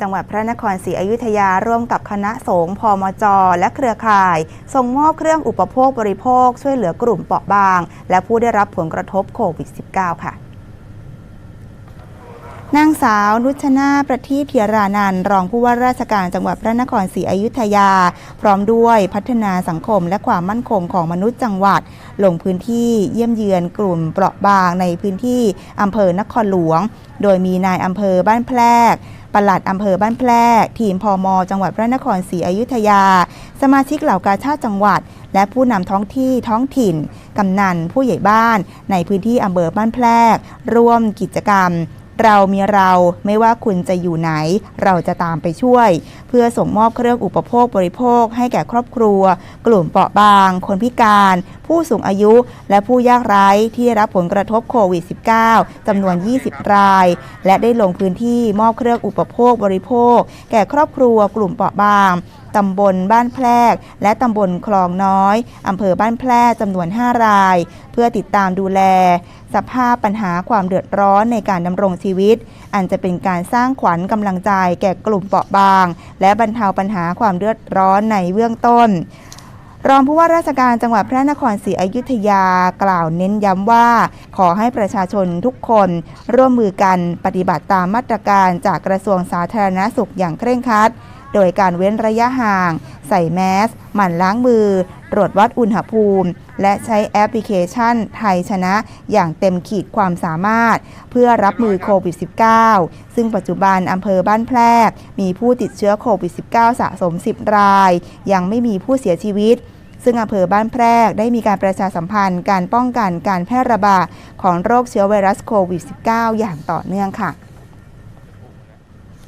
จังหวัดพระนครศรีอยุธยาร่วมกับคณะสงฆ์พมจ และเครือข่าย ส่งมอบเครื่องอุปโภคบริโภค ช่วยเหลือกลุ่มเปราะบาง และผู้ได้รับผลกระทบโควิด -19 ค่ะ นางสาวนุชนาประทีปเทียรานันรองผู้ว่าราชการจังหวัดพระนครศรีอยุธยา พร้อมด้วยพัฒนาสังคมและความมั่นคงของมนุษย์จังหวัด ลงพื้นที่เยี่ยมเยือนกลุ่มเปราะบางในพื้นที่อำเภอนครหลวง โดยมีนายอำเภอบ้านแพรกปลัดอำเภอบ้านแพรก ทีมพมจังหวัดพระนครศรีอยุธยา สมาชิกเหล่ากาชาติจังหวัด และผู้นำท้องที่ท้องถิ่น กำนันผู้ใหญ่บ้าน ในพื้นที่อำเภอบ้านแพรก ร่วมกิจกรรม เรามีเราไม่ว่าคุณจะอยู่ไหน เราจะตามไปช่วย เพื่อส่งมอบเครื่องอุปโภคบริโภค ให้แก่ครอบครัว กลุ่มเปราะบาง คนพิการ ผู้สูงอายุและผู้ยากไร้ที่ได้รับผลกระทบโควิด -19 จำนวน 20 ราย และได้ลงพื้นที่มอบเครื่องอุปโภคบริโภค แก่ครอบครัว กลุ่มเปราะบางตำบลบ้านแพรก และตำบลคลองน้อยอำเภอบ้านแพรกจำนวน 5 ราย เพื่อติดตามดูแล สภาพปัญหาความเดือดร้อนในการดำรงชีวิต อันจะเป็นการสร้างขวัญกำลังใจแก่กลุ่มเปราะบาง และบรรเทาปัญหาความเดือดร้อนในเบื้องต้นรองผู้ว่าราชการจังหวัดพระนครศรีอยุธยากล่าวเน้นย้ำว่า ขอให้ประชาชนทุกคนร่วมมือกันปฏิบัติตามมาตรการจากกระทรวงสาธารณสุขอย่างเคร่งครัด โดยการเว้นระยะห่าง ใส่แมส หมั่นล้างมือ ตรวจวัดอุณหภูมิ และใช้แอปพลิเคชันไทยชนะอย่างเต็มขีดความสามารถ เพื่อรับมือโควิด -19 ซึ่งปัจจุบันอำเภอบ้านแพรก มีผู้ติดเชื้อโควิด -19 สะสม 10 ราย ยังไม่มีผู้เสียชีวิตซึ่งอำเภอบ้านแพรกได้มีการประชาสัมพันธ์การป้องกันการแพร่ระบาดของโรคเชื้อไวรัสโควิด -19 อย่างต่อเนื่องค่ะ